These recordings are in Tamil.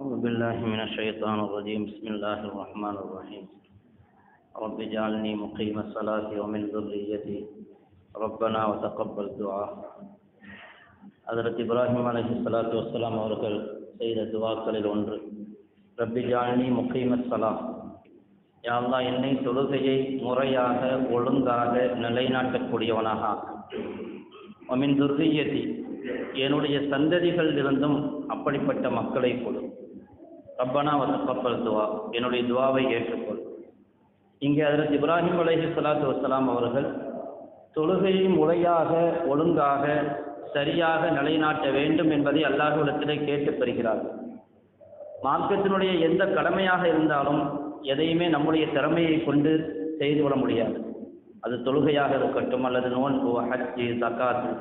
أعوذ بالله من الشيطان الرجيم بسم الله الرحمن الرحيم رب اجعلني مقيم الصلاة ومن ذريتي ربنا وتقبل دعاء ஹதரத் இப்ராஹிம் அலஹி சலாத்து வசலாம் அவர்கள் செய்த துவாக்களில் ஒன்று ரப்பி ஜாலினி முக்கைமத் சலா யாழ்லா என்னை தொழுகையை முறையாக ஒழுங்காக நிலைநாட்டக்கூடியவனாக. அமின் துர்ரியதி என்னுடைய சந்ததிகளிலிருந்தும் அப்படிப்பட்ட மக்களை கொடு. ரப்பனா வத்தப்பல் துவா என்னுடைய துவாவை ஏற்றுக்கொள். இங்கே அதில் இப்ராஹிம் அலஹி சலாத்து வசலாம் அவர்கள் தொழுகையை முறையாக ஒழுங்காக சரியாக நிலைநாட்ட வேண்டும் என்பதை அல்லாஹ்விடத்திலே கேட்டு பெறுகிறார்கள். மார்க்கத்தினுடைய எந்த கடமையாக இருந்தாலும் எதையுமே நம்முடைய திறமையை கொண்டு செய்து விட முடியாது. அது தொழுகையாக இருக்கட்டும் அல்லது நோன்பு ஹஜ்ஜு தக்காத்து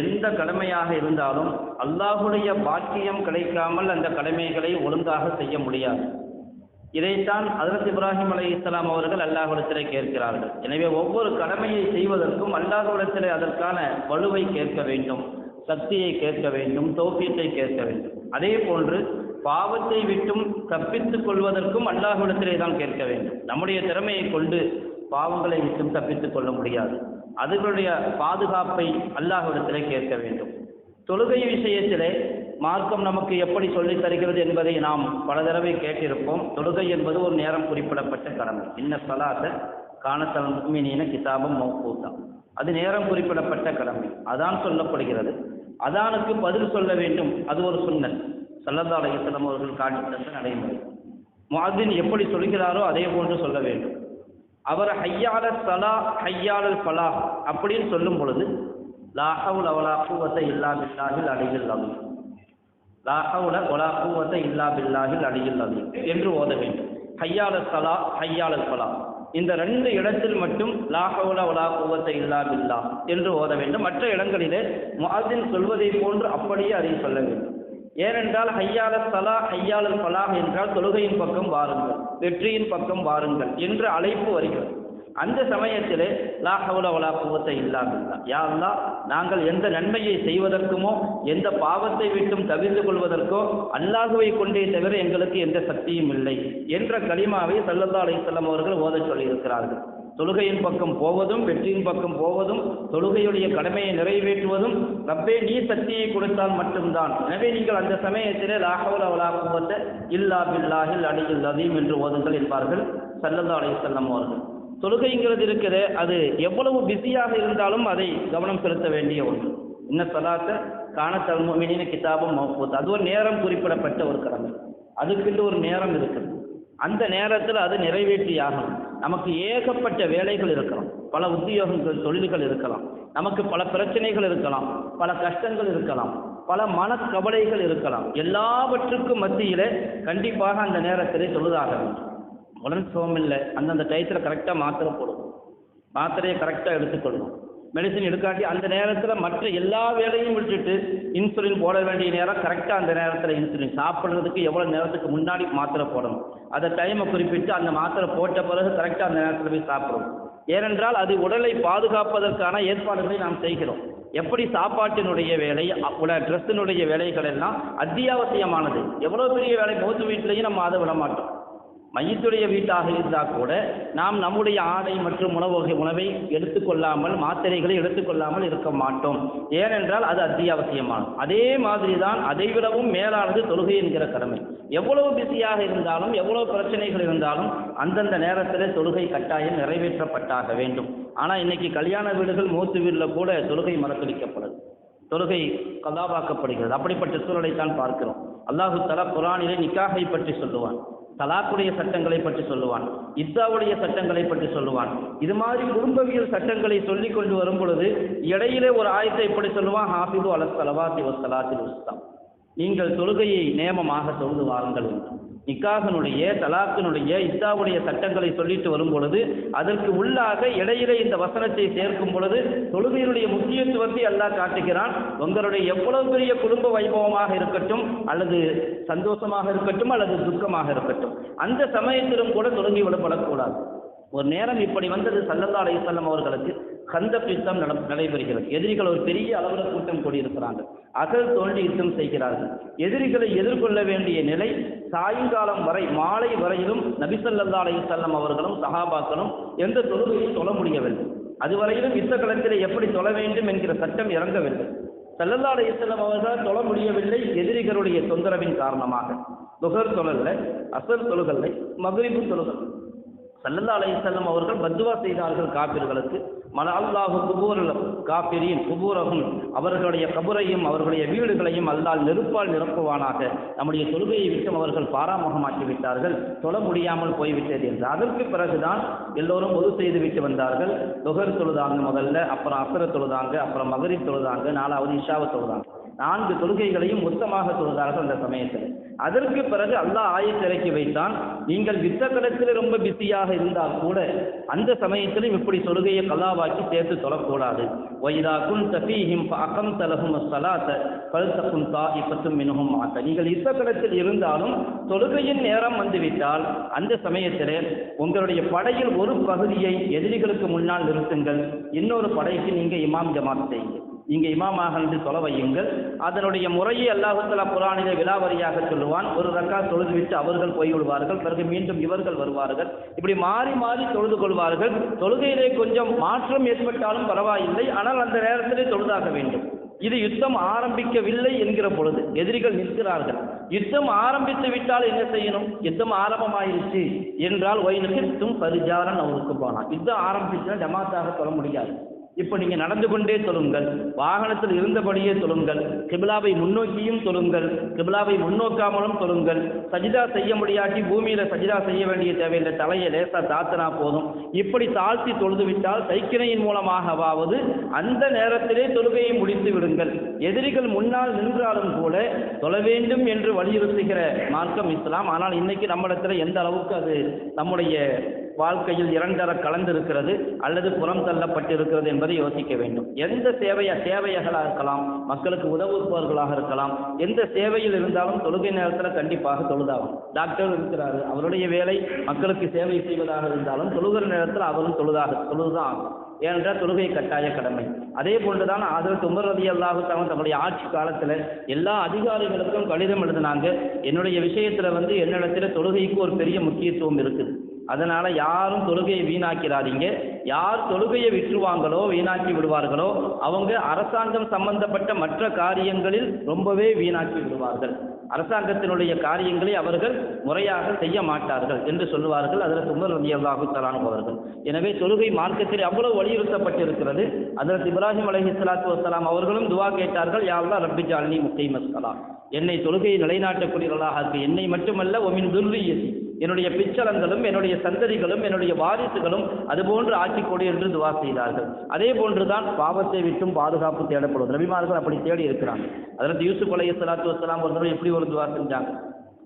எந்த கடமையாக இருந்தாலும் அல்லாஹுடைய பாக்கியம் கிடைக்காமல் அந்த கடமைகளை ஒழுங்காக செய்ய முடியாது. இதைத்தான் அதரத் இப்ராஹிம் அலி இஸ்லாம் அவர்கள் அல்லாஹுடத்திலே கேட்கிறார்கள். எனவே ஒவ்வொரு கடமையை செய்வதற்கும் அல்லாஹுடத்திலே அதற்கான வலுவை கேட்க வேண்டும் சக்தியை கேட்க வேண்டும் தோப்பியத்தை கேட்க வேண்டும். அதே போன்று பாவத்தை விட்டும் தப்பித்துக் கொள்வதற்கும் அல்லாஹுடத்திலே தான் கேட்க வேண்டும். நம்முடைய திறமையை கொண்டு பாவங்களை விட்டும் தப்பித்துக் கொள்ள முடியாது. அதுகளுடைய பாதுகாப்பை அல்லாஹ்விடத்திலே கேட்க வேண்டும். தொழுகை விஷயத்திலே மார்க்கம் நமக்கு எப்படி சொல்லித் தருகிறது என்பதை நாம் பல தடவை கேட்டிருப்போம். தொழுகை என்பது ஒரு நேரம் குறிப்பிடப்பட்ட கடமை. இன்ன சலாத காணத்தல் மீனின கிதாபம் மௌகூத்தா. அது நேரம் குறிப்பிடப்பட்ட கடமை. அதான் சொல்லப்படுகிறது. அதானுக்கு பதில் சொல்ல வேண்டும். அது ஒரு சுண்ணன் சல்லல்லா அலையம் அவர்கள் காட்டி தந்த நடைமுறை. முஅத்தின் எப்படி சொல்கிறாரோ அதே போன்று சொல்ல வேண்டும். அவர் ஹையால சலா ஹையாளல் பலா அப்படின்னு சொல்லும் பொழுது லாஹவுல் அவலா பூவத்தை இல்லா பில்லாஹில் அடியில் அவி லாஹவுல ஒலா பூவத்தை இல்லா பில்லாஹில் அடியில் அவி என்று ஓத வேண்டும். ஹையால சலா ஹையாளர் பலா இந்த ரெண்டு இடத்தில் மட்டும் லாஹவுல ஒலா பூவத்தை இல்லா பில்லா என்று ஓத வேண்டும். மற்ற இடங்களிலே முஅத்தின் சொல்வதை போன்று அப்படியே அதை சொல்ல வேண்டும். ஏனென்றால் ஹையால சலா ஹையாளல் பலாஹ் என்றால் தொழுகையின் பக்கம் வாருங்கள் வெற்றியின் பக்கம் வாருங்கள் என்று அழைப்பு வருகிறது. அந்த சமயத்திலே லா ஹவுல வலா குவத்தை இல்லாமல்லா யா நாங்கள் எந்த நன்மையை செய்வதற்குமோ எந்த பாவத்தை விட்டும் தவிர்த்து கொள்வதற்கோ அல்லாஹுவை கொண்டே தவிர எங்களுக்கு எந்த சக்தியும் இல்லை என்ற களிமாவை சல்லல்லா அலைஹிஸ்ஸலாம் அவர்கள் ஓதச் சொல்லியிருக்கிறார்கள். தொழுகையின் பக்கம் போவதும் வெற்றியின் பக்கம் போவதும் தொழுகையுடைய கடமையை நிறைவேற்றுவதும் ரப்பே நீ சக்தியை கொடுத்தால் மட்டும்தான். எனவே நீங்கள் அந்த சமயத்திலே லாஹவுல வலா இல்லா பில்லாஹில் அடியில் அதீம் என்று ஓதுங்கள் என்பார்கள் சல்லல்லா அலைஹிஸ்ஸலாம் அவர்கள். தொழுகைங்கிறது இருக்குது அது எவ்வளவு பிஸியாக இருந்தாலும் அதை கவனம் செலுத்த வேண்டிய ஒன்று. இன்ன சலாத்த காணத்தல் மினின கிதாபம் மௌபூத் அது ஒரு நேரம் குறிப்பிடப்பட்ட ஒரு கடமை. அதுக்குன்னு ஒரு நேரம் இருக்குது. அந்த நேரத்தில் அது நிறைவேற்றி ஆகணும் நமக்கு ஏகப்பட்ட வேலைகள் இருக்கலாம். பல உத்தியோகங்கள் தொழில்கள் இருக்கலாம். நமக்கு பல பிரச்சனைகள் இருக்கலாம். பல கஷ்டங்கள் இருக்கலாம். பல மனக்கவலைகள் இருக்கலாம். எல்லாவற்றுக்கும் மத்தியில் கண்டிப்பாக அந்த நேரத்திலே தொழுதாக வேண்டும். உடல் சோமில்லை அந்தந்த டயத்தில் கரெக்டாக மாத்திரை போடும் மாத்திரையை கரெக்டாக எடுத்துக்கொள்ளணும் மெடிசன் எடுக்காட்டி அந்த நேரத்தில் மற்ற எல்லா வேலையும் விட்டுட்டு இன்சுலின் போட வேண்டிய நேரம் கரெக்டாக அந்த நேரத்தில் இன்சுலின் சாப்பிட்றதுக்கு எவ்வளோ நேரத்துக்கு முன்னாடி மாத்திரை போடணும். அந்த டைமை குறிப்பிட்டு அந்த மாத்திரை போட்ட பிறகு கரெக்டாக அந்த நேரத்தில் போய் சாப்பிடணும். ஏனென்றால் அது உடலை பாதுகாப்பதற்கான ஏற்பாடுகளை நாம் செய்கிறோம். எப்படி சாப்பாட்டினுடைய வேலை உட ட்ரெஸ்ஸினுடைய வேலைகள் எல்லாம் அத்தியாவசியமானது. எவ்வளோ பெரிய வேலை மோத்து வீட்டிலையும் நம்ம அதை விட மாட்டோம் மையத்துடைய வீட்டாக இருந்தால் கூட நாம் நம்முடைய ஆடை மற்றும் உணவு உணவை எடுத்துக்கொள்ளாமல் மாத்திரைகளை எடுத்துக்கொள்ளாமல் இருக்க மாட்டோம். ஏனென்றால் அது அத்தியாவசியமானது. அதே மாதிரி தான் அதைவிடவும் மேலானது தொழுகை என்கிற கடமை. எவ்வளவு பிஸியாக இருந்தாலும் எவ்வளவு பிரச்சனைகள் இருந்தாலும் அந்தந்த நேரத்தில் தொழுகை கட்டாயம் நிறைவேற்றப்பட்டாக வேண்டும். ஆனால் இன்னைக்கு கல்யாண வீடுகள் மூத்து வீட்டில் கூட தொழுகை மறக்கடிக்கப்படுது தொழுகை கதாபாக்கப்படுகிறது. அப்படிப்பட்ட சூழலைத்தான் பார்க்கிறோம். அல்லாஹு தலா குரானிலே நிக்காகை பற்றி சொல்லுவான். தலாக்குடைய சட்டங்களை பற்றி சொல்லுவான் இத்தாவுடைய சட்டங்களை பற்றி சொல்லுவான். இது மாதிரி குடும்பவியல் சட்டங்களை சொல்லி கொண்டு வரும் பொழுது இடையிலே ஒரு ஆயத்தை இப்படி சொல்லுவான் ஹாஃபிது அலஸ் தலவாத்தி தலாத்தில் உஸ்தான் நீங்கள் தொழுகையை நேமமாக தொழுது வாருங்கள் என்று. நிக்காகனுடைய தலாக்கினுடைய இத்தாவுடைய சட்டங்களை சொல்லிட்டு வரும் பொழுது அதற்கு உள்ளாக இடையிலே இந்த வசனத்தை சேர்க்கும் பொழுது தொழுகையினுடைய முக்கியத்துவத்தை அல்லாஹ் காட்டுகிறான். உங்களுடைய எவ்வளவு பெரிய குடும்ப வைபவமாக இருக்கட்டும் அல்லது சந்தோஷமாக இருக்கட்டும் அல்லது துக்கமாக இருக்கட்டும் அந்த சமயத்திலும் கூட தொழுகை விடப்படக்கூடாது. ஒரு நேரம் இப்படி வந்தது சல்லல்லா அலைஹிஸ்ஸலாம் அவர்களுக்கு. கந்தக் யுத்தம் நட நடைபெறுகிறது. எதிரிகள் ஒரு பெரிய அளவில் கூட்டம் கூடியிருக்கிறாங்க அகல் தோண்டி யுத்தம் செய்கிறார்கள். எதிரிகளை எதிர்கொள்ள வேண்டிய நிலை சாயங்காலம் வரை மாலை வரையிலும் நபிசல்லா செல்லம் அவர்களும் சஹாபாக்களும் எந்த தொழுகையும் தொழ முடியவில்லை. அதுவரையிலும் யுத்த களத்திலே எப்படி தொழ வேண்டும் என்கிற சட்டம் இறங்கவில்லை. சல்லல்லா அலைஹிஸ்ஸலாம் அவர்கள் தொழ முடியவில்லை எதிரிகளுடைய தொந்தரவின் காரணமாக. துகர் தொழல்ல அசல் தொழுகல்லை மகிழ்வு தொழுகல் சல்லல்லா அலைஹிஸ்ஸலாம் அவர்கள் பத்துவா செய்தார்கள் காப்பீர்களுக்கு மல அல்லாஹு குபூர் காப்பிரியின் குபூரகும் அவர்களுடைய கபுரையும் அவர்களுடைய வீடுகளையும் அல்லால் நெருப்பால் நிரப்புவானாக. நம்முடைய தொழுகையை விட்டும் அவர்கள் பாராமுகமாக்கி விட்டார்கள். தொழ முடியாமல் போய்விட்டது என்று. அதற்கு பிறகுதான் எல்லோரும் ஒது செய்து விட்டு வந்தார்கள். தொகர் தொழுதாங்க முதல்ல அப்புறம் அசர தொழுதாங்க அப்புறம் மகரி தொழுதாங்க நாலாவது இஷாவை தொழுதாங்க. நான்கு தொழுகைகளையும் மொத்தமாக தொழுதார்கள் அந்த சமயத்தில். அதற்கு பிறகு அல்லாஹ் ஆயத்திறக்கி வைத்தான். நீங்கள் யுத்தகலத்தில் ரொம்ப பிஸியாக இருந்தால் கூட அந்த சமயத்திலும் இப்படி தொழுகையை கல்லாவாக்கி சேர்த்து தொழக்கூடாது. வைதா குன் தபீஹிம் அகம் தலகும் சலாத்த பழுத்தக்கும் தா இப்பத்தும் மினுகும் மாத்த. நீங்கள் யுத்தகலத்தில் இருந்தாலும் தொழுகையின் நேரம் வந்துவிட்டால் அந்த சமயத்தில் உங்களுடைய படையில் ஒரு பகுதியை எதிரிகளுக்கு முன்னால் நிறுத்துங்கள். இன்னொரு படைக்கு நீங்கள் இமாம் ஜமாத் செய்யுங்கள். இங்கே இமாமாக இருந்து தொலை வையுங்கள். அதனுடைய முறையை அல்லாஹுத்தலா புராணிலே விலாவரியாக சொல்லுவான். ஒரு ரக்கா தொழுதுவிட்டு அவர்கள் போய்விடுவார்கள். பிறகு மீண்டும் இவர்கள் வருவார்கள். இப்படி மாறி மாறி தொழுது கொள்வார்கள். தொழுகையிலே கொஞ்சம் மாற்றம் ஏற்பட்டாலும் பரவாயில்லை. ஆனால் அந்த நேரத்திலே தொழுதாக வேண்டும். இது யுத்தம் ஆரம்பிக்கவில்லை என்கிற பொழுது எதிரிகள் நிற்கிறார்கள். யுத்தம் ஆரம்பித்து விட்டால் என்ன செய்யணும்? யுத்தம் ஆரம்பமாயிருச்சு என்றால் ஒயினுக்கும் பரிஜாரன் அவருக்கு போனான். யுத்தம் ஆரம்பிச்சுன்னா ஜமாத்தாக சொல்ல முடியாது. இப்போ நீங்கள் நடந்து கொண்டே சொல்லுங்கள். வாகனத்தில் இருந்தபடியே சொல்லுங்கள். கிபிலாவை முன்னோக்கியும் சொல்லுங்கள். கிபிலாவை முன்னோக்காமலும் தொழுங்கள் சஜிதா செய்ய முடியாட்டி பூமியில் சஜிதா செய்ய வேண்டிய தேவையில்லை. தலையை லேசாக தாத்தினா போதும். இப்படி தாழ்த்தி தொழுது விட்டால் சைக்கிணையின் மூலமாகவாவது அந்த நேரத்திலே தொழுகையை முடித்து விடுங்கள். எதிரிகள் முன்னால் நின்றாலும் கூட தொழ வேண்டும் என்று வலியுறுத்துகிற மார்க்கம் இஸ்லாம். ஆனால் இன்னைக்கு நம்மிடத்தில் எந்த அளவுக்கு அது நம்முடைய வாழ்க்கையில் இரண்டர கலந்திருக்கிறது அல்லது புறம் தள்ளப்பட்டிருக்கிறது என்பதை யோசிக்க வேண்டும். எந்த சேவைய சேவையர்களாக இருக்கலாம் மக்களுக்கு உதவுபவர்களாக இருக்கலாம் எந்த சேவையில் இருந்தாலும் தொழுகை நேரத்தில் கண்டிப்பாக தொழுதாகும். டாக்டர் இருக்கிறாரு அவருடைய வேலை மக்களுக்கு சேவை செய்வதாக இருந்தாலும் தொழுகிற நேரத்தில் அவரும் தொழுதாக தொழுதுதான் ஆகும். ஏனென்றால் தொழுகை கட்டாய கடமை. அதே போன்றுதான் ஆதரவு உமர் ரதி அல்லாஹுத்தாவும் தம்முடைய ஆட்சி காலத்தில் எல்லா அதிகாரிகளுக்கும் கடிதம் எழுதினாங்க. என்னுடைய விஷயத்தில் வந்து என்னிடத்தில் தொழுகைக்கு ஒரு பெரிய முக்கியத்துவம் இருக்குது. அதனால் யாரும் தொழுகையை வீணாக்கிறாதீங்க. யார் தொழுகையை விற்றுவாங்களோ வீணாக்கி விடுவார்களோ அவங்க அரசாங்கம் சம்பந்தப்பட்ட மற்ற காரியங்களில் ரொம்பவே வீணாக்கி விடுவார்கள். அரசாங்கத்தினுடைய காரியங்களை அவர்கள் முறையாக செய்ய மாட்டார்கள் என்று சொல்லுவார்கள். அதில் சுமர் ரதியல்லாஹு அல்லாஹு அவர்கள். எனவே தொழுகை மார்க்கத்தில் அவ்வளவு வலியுறுத்தப்பட்டிருக்கிறது. அதில் இப்ராஹிம் அலஹி சலாத்து வசலாம் அவர்களும் துவா கேட்டார்கள் யாவ்லா ரப்பி ஜாலினி முக்கை மஸ்கலா என்னை தொழுகையை நிலைநாட்டக்கூடியவர்களாக என்னை மட்டுமல்ல ஒமின் துர்வியசி என்னுடைய பிச்சலங்களும் என்னுடைய சந்ததிகளும் என்னுடைய வாரிசுகளும் அதுபோன்று ஆக்கிக்கொடு என்று துவா செய்தார்கள். அதே போன்றுதான் பாவத்தை விட்டும் பாதுகாப்பு தேடப்படும். ரவிமார்கள் அப்படி தேடி இருக்கிறாங்க. அதற்கு யூசுப் அலைய சலாத்து வசலாம் ஒரு எப்படி ஒரு துவா செஞ்சாங்க?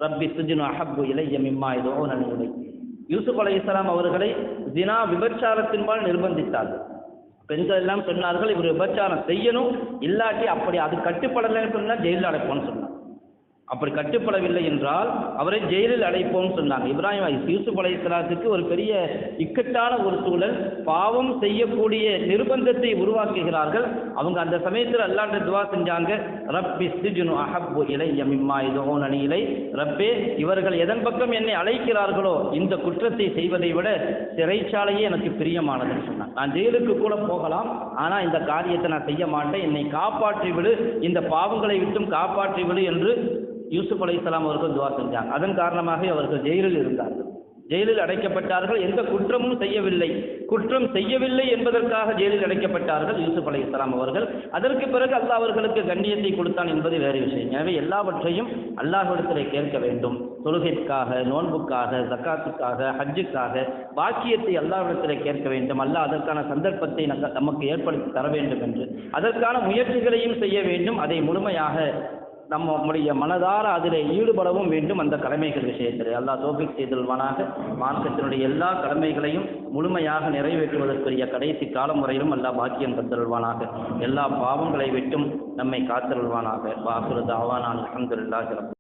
ரப்பி சுஜினு அஹப்பு இலைய மிம்மா இதோ நன்மை யூசுப் அலையாம் அவர்களை தினா விபச்சாரத்தின்பால் நிர்பந்தித்தார்கள். பெண்கள் எல்லாம் சொன்னார்கள் இவர் விபச்சாரம் செய்யணும் இல்லாட்டி அப்படி அது கட்டுப்படலைன்னு சொன்னால் ஜெயிலில் அடைப்போம்னு அப்படி கட்டுப்படவில்லை என்றால் அவரை ஜெயிலில் அடைப்போம்னு சொன்னாங்க. இப்ராஹிம் யூசுப் அலைஹிஸ்ஸலாத்துக்கு ஒரு பெரிய இக்கட்டான ஒரு சூழல். பாவம் செய்யக்கூடிய நிர்பந்தத்தை உருவாக்குகிறார்கள். அவங்க அந்த சமயத்தில் அல்லாண்ட துவா செஞ்சாங்க. ரப்பி சிஜுனு அஹப்பு இலை யமிம்மா இதோ அணியிலை ரப்பே இவர்கள் எதன் பக்கம் என்னை அழைக்கிறார்களோ இந்த குற்றத்தை செய்வதை விட சிறைச்சாலையே எனக்கு பிரியமானதுன்னு சொன்னாங்க. நான் ஜெயிலுக்கு கூட போகலாம். ஆனால் இந்த காரியத்தை நான் செய்ய மாட்டேன். என்னை காப்பாற்றி விடு இந்த பாவங்களை விட்டும் காப்பாற்றி விடு என்று யூசுப் அலைஹிஸ்ஸலாம் அவர்கள் துவா செஞ்சாங்க. அதன் காரணமாக அவர்கள் ஜெயிலில் இருந்தார்கள். ஜெயிலில் அடைக்கப்பட்டார்கள். எந்த குற்றமும் செய்யவில்லை. குற்றம் செய்யவில்லை என்பதற்காக ஜெயிலில் அடைக்கப்பட்டார்கள் யூசுப் அலைஹிஸ்ஸலாம் அவர்கள். அதற்கு பிறகு அல்லாஹ் அவர்களுக்கு கண்ணியத்தை கொடுத்தான் என்பது வேறு விஷயம். எனவே எல்லாவற்றையும் அல்லாஹ்விடத்திலே கேட்க வேண்டும். தொழுகைக்காக நோன்புக்காக ஜக்காத்துக்காக ஹஜ்ஜுக்காக பாக்கியத்தை அல்லாஹ்விடத்திலே கேட்க வேண்டும். அல்லாஹ் அதற்கான சந்தர்ப்பத்தை நமக்கு ஏற்படுத்தி தர வேண்டும் என்று. அதற்கான முயற்சிகளையும் செய்ய வேண்டும். அதை முழுமையாக நம்முடைய மனதார அதில் ஈடுபடவும் வேண்டும் அந்த கடமைகள் விஷயத்தில். அல்லாஹ் தோபிக் செய்தல்வானாக மார்க்கத்தினுடைய எல்லா கடமைகளையும் முழுமையாக நிறைவேற்றுவதற்குரிய கடைசி காலம் வரையிலும் அல்லாஹ் பாக்கியம் தந்தருள்வானாக. எல்லா பாவங்களை விட்டும் நம்மை காத்தருள்வானாக. வாக்குறது அவானான் அலமதுல்லாஹி